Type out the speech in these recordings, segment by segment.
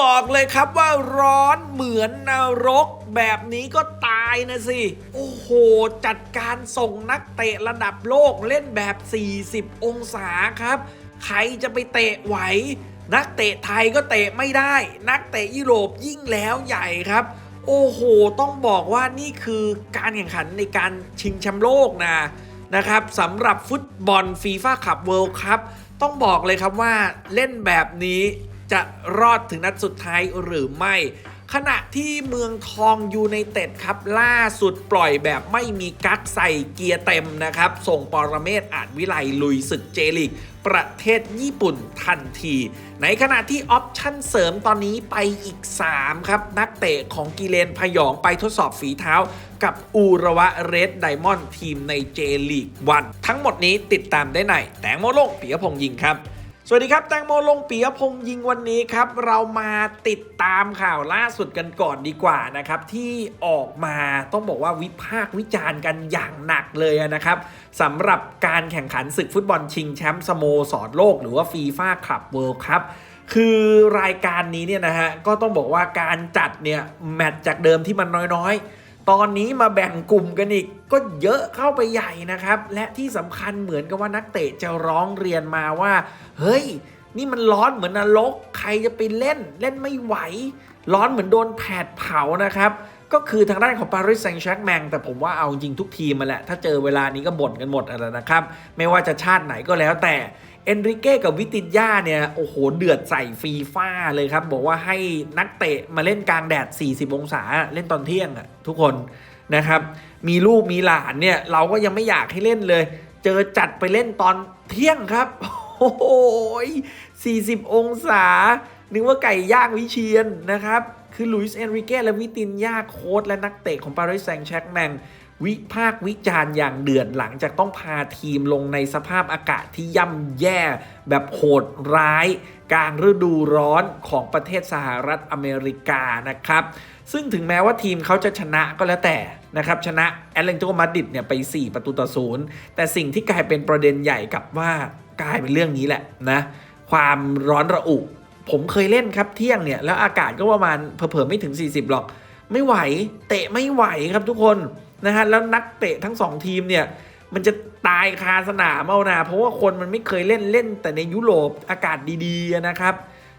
บอกเลยครับว่าร้อนเหมือนนรก แบบนี้ก็ตายนะสิ โอ้โห จัดการส่งนักเตะระดับโลกเล่นแบบ 40 องศาครับ ใครจะไปเตะไหว นักเตะไทยก็เตะไม่ได้ นักเตะยุโรปยิ่งแล้วใหญ่ครับ โอ้โห ต้องบอกว่านี่คือการแข่งขันในการชิงแชมป์โลกนะนะครับสำหรับฟุตบอลฟีฟ่าคัพเวิลด์ครับต้องบอกเลยครับว่าเล่นแบบนี้ จะรอดถึงนัดสุดท้ายหรือไม่ ขณะที่เมืองทองยูไนเต็ดครับ ล่าสุดปล่อยแบบไม่มีกั๊กใส่เกียร์เต็มนะครับ ส่งปรเมศอาจวิไลลุยศึกเจลิก ประเทศญี่ปุ่นทันที ในขณะที่ออปชั่นเสริมตอนนี้ไปอีก 3 ครับ นักเตะของกิเลนพยองไปทดสอบฝีเท้ากับอูระวะเรดไดมอนด์ทีมในเจลีกวัน ทั้งหมดนี้ติดตามได้ในแตงโมโลกปียพงษ์ยิงครับ สวัสดีครับ แตงโมลงปียพงยิงวันนี้ครับ เรามาติดตามข่าวล่าสุดกันก่อนดีกว่านะครับ ที่ออกมาต้องบอกว่าวิพากษ์วิจารณ์กันอย่างหนักเลยนะครับสำหรับการแข่งขันศึกฟุตบอลชิงแชมป์สโมสรโลก หรือว่าฟีฟ่าคลับเวิลด์ครับคือรายการนี้เนี่ยนะฮะก็ต้องบอกว่าการจัดเนี่ยแมตช์จากเดิมที่มันน้อยๆ ตอนนี้มาแบ่งกลุ่มกันอีกก็เยอะเข้าไปใหญ่นะครับ และที่สำคัญเหมือนกับว่านักเตะจะร้องเรียนมาว่า เฮ้ย นี่มันร้อนเหมือนนรก ใครจะไปเล่น เล่นไม่ไหว ร้อนเหมือนโดนแผดเผานะครับก็คือทางด้านของปารีสแซงต์แชร์กแมงแต่ผมว่าเอาจริงทุกทีมมาแหละ ถ้าเจอเวลานี้ก็บ่นกันหมดอะไรนะครับ ไม่ว่าจะชาติไหนก็แล้วแต่ เอนริเก้กับวิตินยาเนี่ย โอ้โห เดือดใส่ฟีฟ่าเลยครับ บอกว่าให้นักเตะมาเล่นกลางแดด 40 องศา เล่นตอนเที่ยงอะทุกคนนะครับ มีลูกมีหลานเนี่ย เราก็ยังไม่อยากให้เล่นเลย เจอจัดไปเล่นตอนเที่ยงครับ โอ้โห40 องศา นึกว่าไก่ย่างวิเชียนนะครับ คือลุยส์เอนริเก้และวิตินยาโค้ดและนักเตะของปารีสแซงต์แชร์กแมง วิพากษ์วิจารณ์อย่างเดือดหลังจากต้องพาทีมลงในสภาพอากาศที่ย่ำแย่แบบโหดร้าย กลางฤดูร้อนของประเทศสหรัฐอเมริกานะครับ ซึ่งถึงแม้ว่าทีมเขาจะชนะก็แล้วแต่นะครับ ชนะแอตเลนติโกมาดริดเนี่ยไป 4 ประตูต่อศูนย์แต่สิ่งที่กลายเป็นประเด็นใหญ่กับว่ากลายเป็นเรื่องนี้แหละนะความร้อนระอุ ผมเคยเล่นครับเที่ยงเนี่ยแล้วอากาศก็ประมาณเผลอๆไม่ถึง 40 หรอก ไม่ไหว เตะไม่ไหวครับทุกคน นะฮะแล้วนักเตะทั้งสองทีมเนี่ยมันจะตายคาสนามเอานะเพราะว่าคนมันไม่เคยเล่นเล่น แต่ในยุโรปอากาศดีๆนะครับ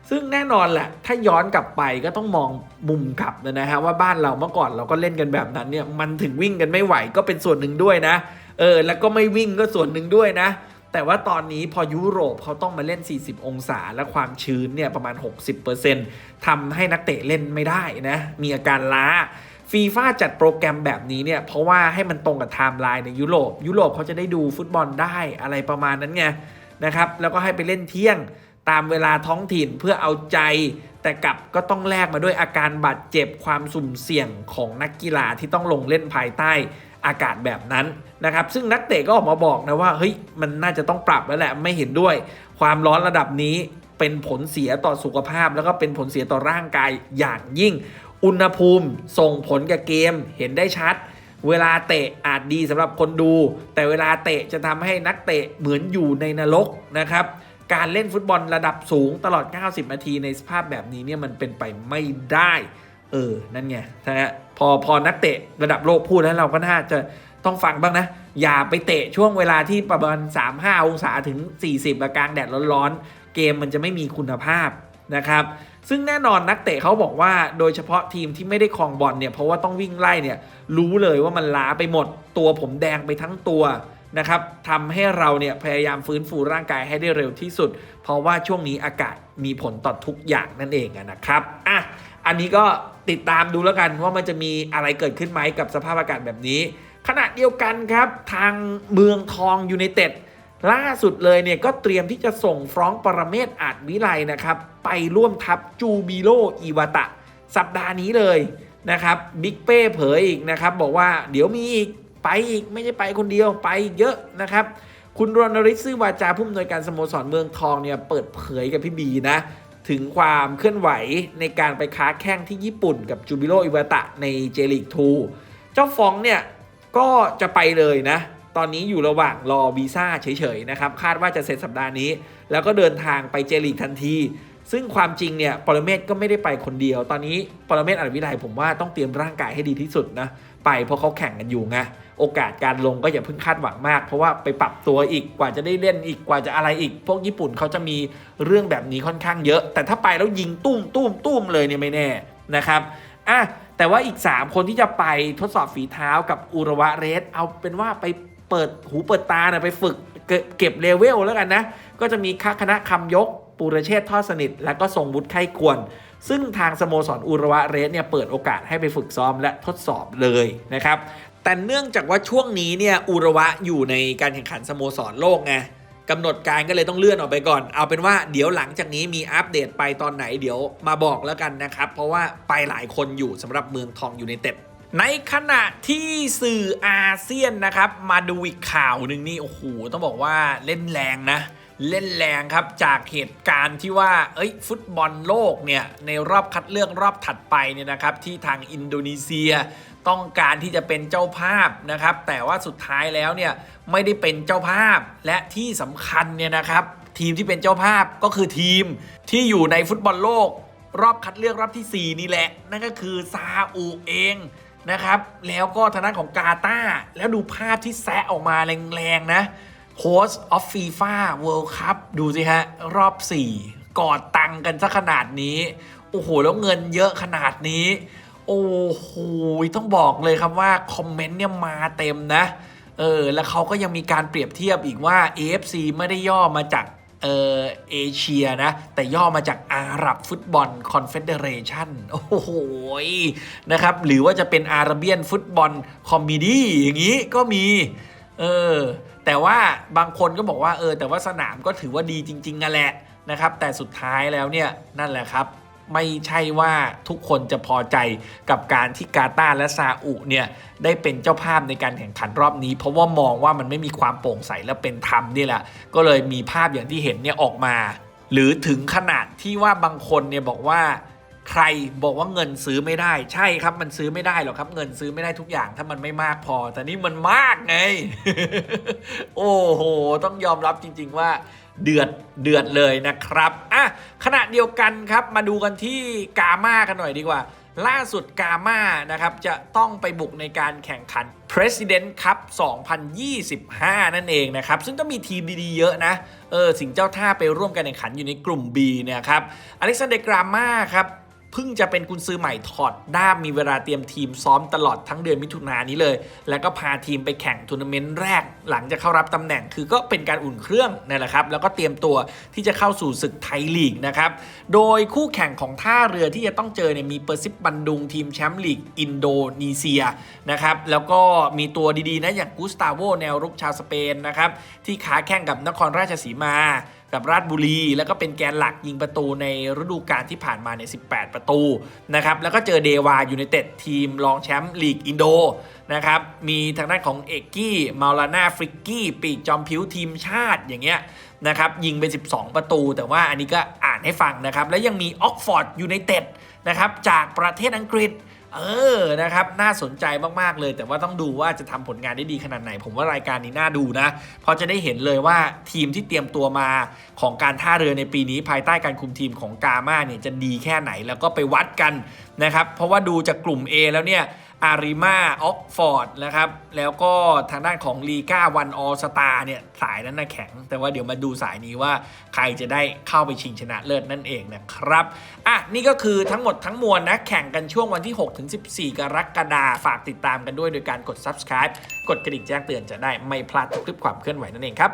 ซึ่งแน่นอนแหละถ้าย้อนกลับไปก็ต้องมองมุมกลับนะฮะว่าบ้านเราเมื่อก่อนเราก็เล่นกันแบบนั้นเนี่ยมันถึงวิ่งกันไม่ไหวก็เป็นส่วนหนึ่งด้วยนะเออแล้วก็ไม่วิ่งก็ส่วนหนึ่งด้วยนะ แต่ว่าตอนนี้พอยุโรปเขาต้องมาเล่น 40 องศา และความชื้นเนี่ยประมาณ 60%ทำให้นักเตะเล่นไม่ได้นะมีอาการล้า ฟีฟ่าจัดโปรแกรมแบบนี้เนี่ย เพราะว่าให้มันตรงกับไทม์ไลน์ในยุโรป ยุโรปเขาจะได้ดูฟุตบอลได้อะไรประมาณนั้นไงนะครับ แล้วก็ให้ไปเล่นเที่ยงตามเวลาท้องถิ่นเพื่อเอาใจ แต่กลับก็ต้องแลกมาด้วยอาการบาดเจ็บความสุ่มเสี่ยงของนักกีฬาที่ต้องลงเล่นภายใต้อากาศแบบนั้นนะครับ ซึ่งนักเตะก็ออกมาบอกนะว่าเฮ้ยมันน่าจะต้องปรับแล้วแหละไม่เห็นด้วย ความร้อนระดับนี้เป็นผลเสียต่อสุขภาพ แล้วก็เป็นผลเสียต่อร่างกายอย่างยิ่ง อุณหภูมิส่งผลกับเกมเห็นได้ชัด เวลาเตะอาจดีสำหรับคนดู แต่เวลาเตะจะทำให้นักเตะเหมือนอยู่ในนรกนะครับการเล่นฟุตบอลระดับสูงตลอด 90 นาทีในสภาพแบบนี้เนี่ยมันเป็นไปไม่ได้ เออ นั่นไงนะพอพอนักเตะระดับโลกพูดแล้วเราก็น่าจะต้องฟังบ้างนะ อย่าไปเตะช่วงเวลาที่ประมาณ 3-5 องศาถึง 40กลางแดดร้อนๆ เกมมันจะไม่มีคุณภาพนะครับ ซึ่งแน่นอนนักเตะเขาบอกว่าโดยเฉพาะทีมที่ไม่ได้ครองบอลเนี่ยเพราะว่าต้องวิ่งไล่เนี่ยรู้เลยว่ามันล้าไปหมด ตัวผมแดงไปทั้งตัวนะครับทำให้เราเนี่ยพยายามฟื้นฟูร่างกายให้ได้เร็วที่สุด เพราะว่าช่วงนี้อากาศมีผลต่อทุกอย่างนั่นเองนะครับอะอันนี้ก็ติดตามดูแล้วกันว่ามันจะมีอะไรเกิดขึ้นไหมกับสภาพอากาศแบบนี้ ขณะเดียวกันครับทางเมืองทองยูไนเต็ด ล่าสุดเลยเนี่ยก็เตรียมที่จะส่งฟรองก์ปรเมศอาจวิไลนะครับ ไปร่วมทัพจูบิโลอีวาตะ สัปดาห์นี้เลยนะครับบิ๊กเป้เผยอีกนะครับ บอกว่าเดี๋ยวมีอีก ไปอีก ไม่ใช่ไปคนเดียวไปอีกเยอะนะครับ คุณรณฤทธิ์ซื่อวาจาผู้อำนวยการสโมสรเมืองทองเนี่ยเปิดเผยกับพี่บีนะ ถึงความเคลื่อนไหวในการไปค้าแข่งที่ญี่ปุ่นกับจูบิโ o อิวาตะในเจลิก2เจ้าฟองเนี่ยก็จะไปเลยนะ ตอนนี้อยู่ระหว่างรอวีซ่าเฉยๆนะครับคาดว่าจะเสร็จสัปดาห์นี้ แล้วก็เดินทางไปเจลิกทันที ซึ่งความจริงเนี่ยปรเมศก็ไม่ได้ไปคนเดียว ตอนนี้ปรเมศอรวิไลผมว่าต้องเตรียมร่างกายให้ดีที่สุดนะไปเพราะเขาแข่งกันอยู่ไงโอกาสการลงก็อย่าเพิ่งคาดหวังมาก เพราะว่าไปปรับตัวอีกกว่าจะได้เล่นอีกกว่าจะอะไรอีก พวกญี่ปุ่นเขาจะมีเรื่องแบบนี้ค่อนข้างเยอะ แต่ถ้าไปแล้วยิงตุ้มตุ้มตุ้มเลยเนี่ยไม่แน่นะครับอะแต่ว่าอีก 3 คนที่จะไปทดสอบฝีเท้ากับอุระวะเรส เอาเป็นว่าไป เปิดหูเปิดตานะไปฝึกเก็บเลเวลแล้วกันนะ ก็จะมีค่าคณะคำยกปุรเชษทอดสนิท และก็ทรงวุฒิไข้ควร ซึ่งทางสโมสรอุระวะเรสเนี่ยเปิดโอกาสให้ไปฝึกซ้อมและทดสอบเลยนะครับ แต่เนื่องจากว่าช่วงนี้เนี่ยอุระวะอยู่ในการแข่งขันสโมสรโลกไงกำหนดการก็เลยต้องเลื่อนออกไปก่อน เอาเป็นว่าเดี๋ยวหลังจากนี้มีอัปเดตไปตอนไหนเดี๋ยวมาบอกแล้วกันนะครับ เพราะว่าไปหลายคนอยู่สำหรับเมืองทองอยู่ในเต็ด ในขณะที่สื่ออาเซียนนะครับ มาดูอีกข่าวหนึ่งนี่โอ้โหต้องบอกว่าเล่นแรงนะ เล่นแรงครับจากเหตุการณ์ที่ว่า เอ้ย ฟุตบอลโลกเนี่ย ในรอบคัดเลือกรอบถัดไปเนี่ยนะครับ ที่ทางอินโดนีเซียต้องการที่จะเป็นเจ้าภาพนะครับ แต่ว่าสุดท้ายแล้วเนี่ยไม่ได้เป็นเจ้าภาพและที่สำคัญเนี่ยนะครับ ทีมที่เป็นเจ้าภาพก็คือทีมที่อยู่ในฟุตบอลโลก รอบคัดเลือกรอบทีสี่4 นี่แหละ นั่นก็คือซาอุเอง นะครับ แล้วก็ทางด้านของกาตาร์แล้วดูภาพที่แซะออกมาแรงๆ นะ Host of FIFA World Cup ดูสิฮะ รอบ 4 กอดตังกันซะขนาดนี้ โอ้โห แล้วเงินเยอะขนาดนี้ โอ้โห ต้องบอกเลยครับว่า คอมเมนต์เนี่ยมาเต็มนะ เออ แล้วเขาก็ยังมีการเปรียบเทียบอีกว่า AFC ไม่ได้ย่อมาจาก เออเอเชียนะ แต่ย่อมาจากอาหรับฟุตบอลคอนเฟเดเรชันโอ้โหยนะครับ หรือว่าจะเป็นอาระเบียนฟุตบอลคอมมิดี้อย่างนี้ก็มี เออ แต่ว่าบางคนก็บอกว่าเออ แต่ว่าสนามก็ถือว่าดีจริงๆนั่นแหละนะครับ แต่สุดท้ายแล้วเนี่ยนั่นแหละครับ ไม่ใช่ว่าทุกคนจะพอใจกับการที่กาตาร์และซาอุเนี่ยได้เป็นเจ้าภาพในการแข่งขันรอบนี้ เพราะว่ามองว่ามันไม่มีความโปร่งใสและเป็นธรรมนี่แหละก็เลยมีภาพอย่างที่เห็นเนี่ยออกมา หรือถึงขนาดที่ว่าบางคนเนี่ยบอกว่าใครบอกว่าเงินซื้อไม่ได้ ใช่ครับมันซื้อไม่ได้หรอกครับ เงินซื้อไม่ได้ทุกอย่างถ้ามันไม่มากพอ แต่นี่มันมากไง โอ้โห ต้องยอมรับจริง ๆ ว่าเดือดเดือดเลยนะครับ อะขณะเดียวกันครับมาดูกันที่กาม่ากันหน่อยดีกว่า ล่าสุดกาม่านะครับจะต้องไปบุกในการแข่งขัน President Cup 2025 นั่นเองนะครับ ซึ่งก็มีทีมดีๆเยอะนะเออสิงเจ้าท่าไปร่วมกันแข่งขันอยู่ในกลุ่ม B นะครับอเล็กซานเดร์กราม่าครับ เพิ่งจะเป็นกุนซือใหม่ถอดด้ามมีเวลาเตรียมทีมซ้อมตลอดทั้งเดือนมิถุนายนนี้เลย แล้วก็พาทีมไปแข่งทัวร์นาเมนต์แรก หลังจากเข้ารับตำแหน่งคือก็เป็นการอุ่นเครื่องนั่แหละครับ แล้วก็เตรียมตัวที่จะเข้าสู่ศึกไทยลีกนะครับ โดยคู่แข่งของท่าเรือที่จะต้องเจอเนี่ยมีเปอร์ซิปบันดุงทีมแชมป์ลีกอินโดนีเซียนะครับ แล้วก็มีตัวดีๆนะอย่างกุสตาโวแนวรุกชาวสเปนนะครับที่ขาแข่งกับนครราชสีมา กับราชบุรี แล้วก็เป็นแกนหลักยิงประตูในฤดูกาลที่ผ่านมาใน 18 ประตูนะครับแล้วก็เจอเดวาอยู่ในเต็ดทีมรองแชมป์ลีกอินโดนะครับมีทางด้านของเอกกี้มาลาน่าฟริกกี้ปีกจอมผิวทีมชาติอย่างเงี้ยนะครับยิงไป 12 ประตู แต่ว่าอันนี้ก็อ่านให้ฟังนะครับ แล้วยังมีออกฟอร์ดยูไนเต็ดนะครับจากประเทศอังกฤษ เออนะครับน่าสนใจมากๆเลย แต่ว่าต้องดูว่าจะทำผลงานได้ดีขนาดไหน ผมว่ารายการนี้น่าดูนะเพราะจะได้เห็นเลยว่าทีมที่เตรียมตัวมาของการท่าเรือในปีนี้ภายใต้การคุมทีมของกามาเนี่ยจะดีแค่ไหนแล้วก็ไปวัดกันนะครับเพราะว่าดูจากกลุ่ม A แล้วเนี่ย อาริมาออกฟอร์ดนะครับ แล้วก็ทางด้านของลีกาวันออสตาเนี่ยสายนั้นน่ะแข็ง แต่ว่าเดี๋ยวมาดูสายนี้ว่าใครจะได้เข้าไปชิงชนะเลิศนั่นเองนะครับ อะ นี่ก็คือทั้งหมดทั้งมวลนะ แข่งกันช่วงวันที่ 6 ถึง 14 กรกฎาคมฝากติดตามกันด้วยโดยการกด subscribe กดกระดิ่งแจ้งเตือนจะได้ไม่พลาดทุกคลิปความเคลื่อนไหวนั่นเองครับ